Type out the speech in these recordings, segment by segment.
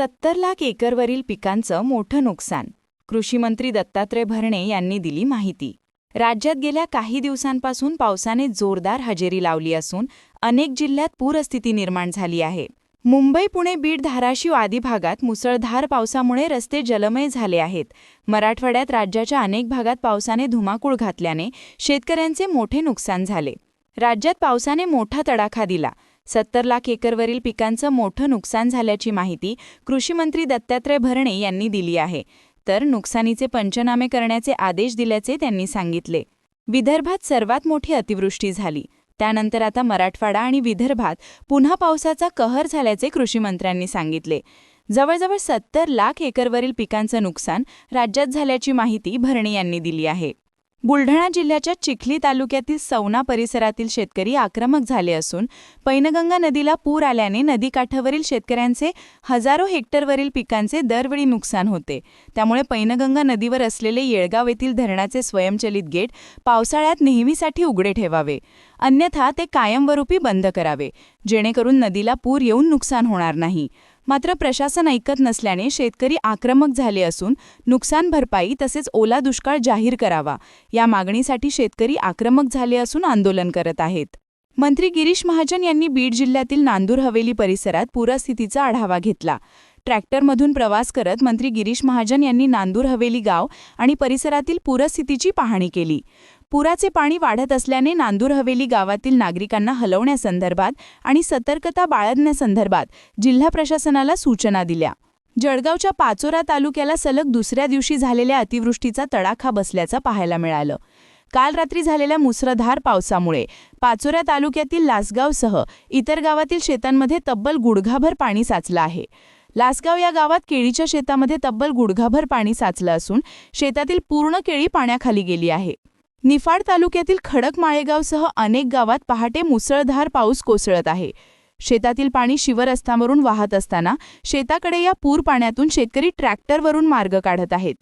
सत्तर लाख एकरवरील पिकांचं मोठं नुकसान. कृषीमंत्री दत्तात्रय भरणे यांनी दिली माहिती. राज्यात गेल्या काही दिवसांपासून पावसाने जोरदार हजेरी लावली असून अनेक जिल्ह्यात पूरस्थिती निर्माण झाली आहे. मुंबई पुणे बीड धाराशिव आदी भागात मुसळधार पावसामुळे रस्ते जलमय झाले आहेत. मराठवाड्यात राज्याच्या अनेक भागात पावसाने धुमाकूळ घातल्याने शेतकऱ्यांचे मोठे नुकसान झाले. राज्यात पावसाने मोठा तडाखा दिला. सत्तर लाख एकरवरील पिकांचं मोठं नुकसान झाल्याची माहिती कृषीमंत्री दत्तात्रय भरणे यांनी दिली आहे. तर नुकसानीचे पंचनामे करण्याचे आदेश दिल्याचे त्यांनी सांगितले. विदर्भात सर्वात मोठी अतिवृष्टी झाली. त्यानंतर आता मराठवाडा आणि विदर्भात पुन्हा पावसाचा कहर झाल्याचे कृषीमंत्र्यांनी सांगितले. जवळजवळ सत्तर लाख एकरवरील पिकांचं नुकसान राज्यात झाल्याची माहिती भरणे यांनी दिली आहे. बुलढाणा जिल्ह्याच्या चिखली तालुक्यातील सवना परिसरातील शेतकरी आक्रमक झाले असून पैनगंगा नदीला पूर आल्याने नदीकाठावरील शेतकऱ्यांचे हजारो हेक्टरवरील पिकांचे दरवेळी नुकसान होते. त्यामुळे पैनगंगा नदीवर असलेले येळगाव येथील धरणाचे स्वयंचलित गेट पावसाळ्यात नेहमीसाठी उघडे ठेवावे. अन्यथा ते कायमवरूपी बंद करावे. जेणेकरून नदीला पूर येऊन नुकसान होणार नाही. मात्र प्रशासन ऐकत नसल्याने शेतकरी आक्रमक झाले असून नुकसान भरपाई तसेच ओला दुष्काळ जाहीर करावा या मागणीसाठी शेतकरी आक्रमक झाले असून आंदोलन करत आहेत. मंत्री गिरीश महाजन यांनी बीड जिल्ह्यातील नांदूर हवेली परिसरात पूरस्थितीचा आढावा घेतला. ट्रॅक्टरमधून प्रवास करत मंत्री गिरीश महाजन यांनी नांदूर हवेली गाव आणि परिसरातील पूरस्थितीची पाहणी केली. पुराचे पाणी वाढत असल्याने नांदूर हवेली गावातील नागरिकांना हलवण्यासंदर्भात आणि सतर्कता बाळगण्यासंदर्भात जिल्हा प्रशासनाला सूचना दिल्या. जळगावच्या पाचोरा तालुक्याला सलग दुसऱ्या दिवशी झालेल्या अतिवृष्टीचा तडाखा बसल्याचं पाहायला मिळालं. काल रात्री झालेल्या मुसळधार पावसामुळे पाचोऱ्या तालुक्यातील लासगावसह इतर गावातील शेतांमध्ये तब्बल गुडघाभर पाणी साचलं आहे. लासगाव या गावात केळीच्या शेतामध्ये तब्बल गुडघाभर पाणी साचलं असून शेतातील पूर्ण केळी पाण्याखाली गेली आहे. निफाड तालुक्यातील खडक माळेगावसह अनेक गावात पहाटे मुसळधार पाऊस कोसळत आहे. शेतातील पाणी शिवरस्त्यावरून वाहत असताना शेताकडे या पूर पाण्यातून शेतकरी ट्रॅक्टरवरून मार्ग काढत आहेत.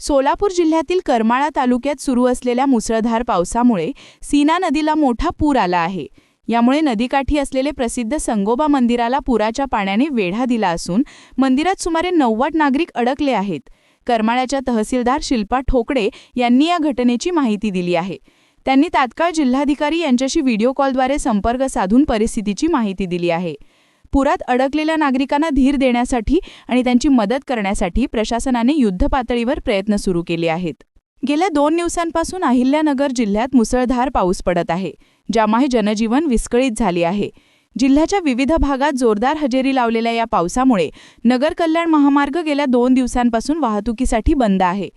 सोलापूर जिल्ह्यातील करमाळा तालुक्यात सुरू असलेल्या मुसळधार पावसामुळे सीना नदीला मोठा पूर आला आहे. यामुळे नदीकाठी असलेले प्रसिद्ध संगोबा मंदिराला पुराच्या पाण्याने वेढा दिला असून मंदिरात सुमारे नव्वद नागरिक अडकले आहेत. करमाळ्याच्या तहसीलदार शिल्पा ठोकडे यांनी या घटनेची माहिती दिली आहे. त्यांनी तात्काळ जिल्हाधिकारी यांच्याशी व्हिडिओ कॉलद्वारे संपर्क साधून परिस्थितीची माहिती दिली आहे. पुरात अडकलेल्या नागरिकांना धीर देण्यासाठी आणि त्यांची मदत करण्यासाठी प्रशासनाने युद्धपातळीवर प्रयत्न सुरू केले आहेत. गेल्या दोन दिवसांपासून अहिल्यानगर जिल्ह्यात मुसळधार पाऊस पडत आहे ज्यामुळे जनजीवन विस्कळीत झाले आहे. जिल्ह्याच्या विविध भागात जोरदार हजेरी लावलेल्या या पावसामुळे नगर कल्याण महामार्ग गेल्या दोन दिवसांपासून वाहतुकीसाठी बंद आहे.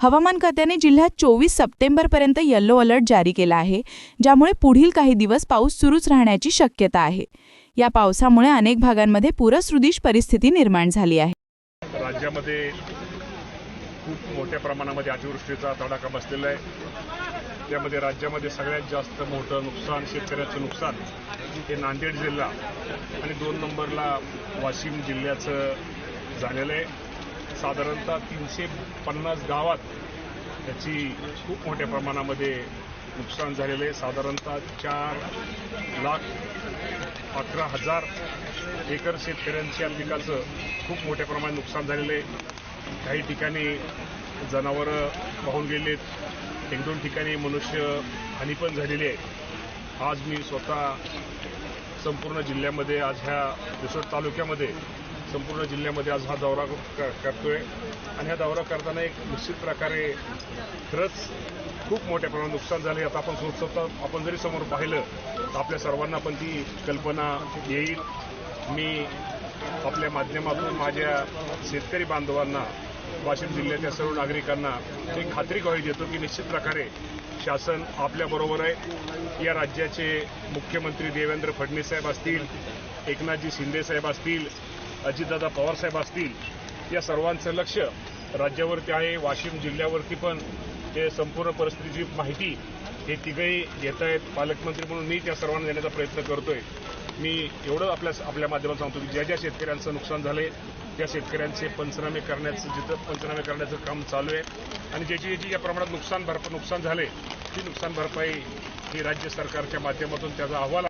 हवामान खात्याने जिल्ह्यात चोवीस सप्टेंबरपर्यंत येल्लो अलर्ट जारी केला आहे ज्यामुळे पुढील काही दिवस पाऊस सुरूच राहण्याची शक्यता आहे. या पावसामुळे अनेक भागांमध्ये पूरसृदीश परिस्थिती निर्माण झाली आहे. राज्यामध्ये खूप मोठ्या प्रमाणामध्ये अतिवृष्टीचा तडाखा बसलेला आहे. त्यामध्ये राज्यामध्ये सगळ्यात जास्त मोठं नुकसान शेतकऱ्याचं नुकसान हे नांदेड जिल्हा आणि दोन नंबरला वाशिम जिल्ह्याचं झालेलं आहे. साधारणतः तीनशे पन्नास गावात त्याची खूप मोठ्या प्रमाणामध्ये नुकसान झालेलं आहे. साधारणतः चार लाख अकरा हजार एकर शेतकऱ्यांच्या पिकाचं खूप मोठ्या प्रमाणात नुकसान झालेलं आहे. काही ठिकाणी जनावरं वाहून गेलेत. एक दोन ठिकाणी मनुष्य हानी पण झालेली आहे. आज मी स्वतः संपूर्ण जिल्ह्यामध्ये आज ह्या रिसोड तालुक्यामध्ये संपूर्ण जिल्ह्यामध्ये आज हा दौरा क- करतोय. आणि हा दौरा करताना एक निश्चित प्रकारे खरंच खूप मोठ्या प्रमाणात नुकसान झाले आता आपण स्वतः आपण जरी समोर पाहिलं तर आपल्या सर्वांना पण ती कल्पना येईल. मी आपल्या माध्यमातून माझ्या शेतकरी बांधवांना वाशिम जिल्ह्याच्या सर्व नागरिकांना एक खात्री ग्वाही देतो की निश्चित प्रकारे शासन आपल्याबरोबर आहे. या राज्याचे मुख्यमंत्री देवेंद्र फडणवीस साहेब असतील एकनाथजी शिंदे साहेब असतील अजितदादा पवार साहेब असतील या सर्वांचं लक्ष राज्यावरती आहे वाशिम जिल्ह्यावरती पण. ते संपूर्ण परिस्थितीची माहिती हे तिघही घेत आहेत पालकमंत्री म्हणून मी त्या सर्वांना देण्याचा प्रयत्न करतोय. मी एवढं आपल्या आपल्या माध्यमात सांगतो की ज्या ज्या शेतकऱ्यांचं नुकसान झालंय त्या शेतकऱ्यांचे पंचनामे करण्याचं जिथं पंचनामे करण्याचं काम चालू आहे. आणि ज्याची ज्याची या प्रमाणात नुकसान भरप नुकसान झाले ती नुकसान भरपाई ही राज्य सरकारच्या माध्यमातून त्याचा अहवाल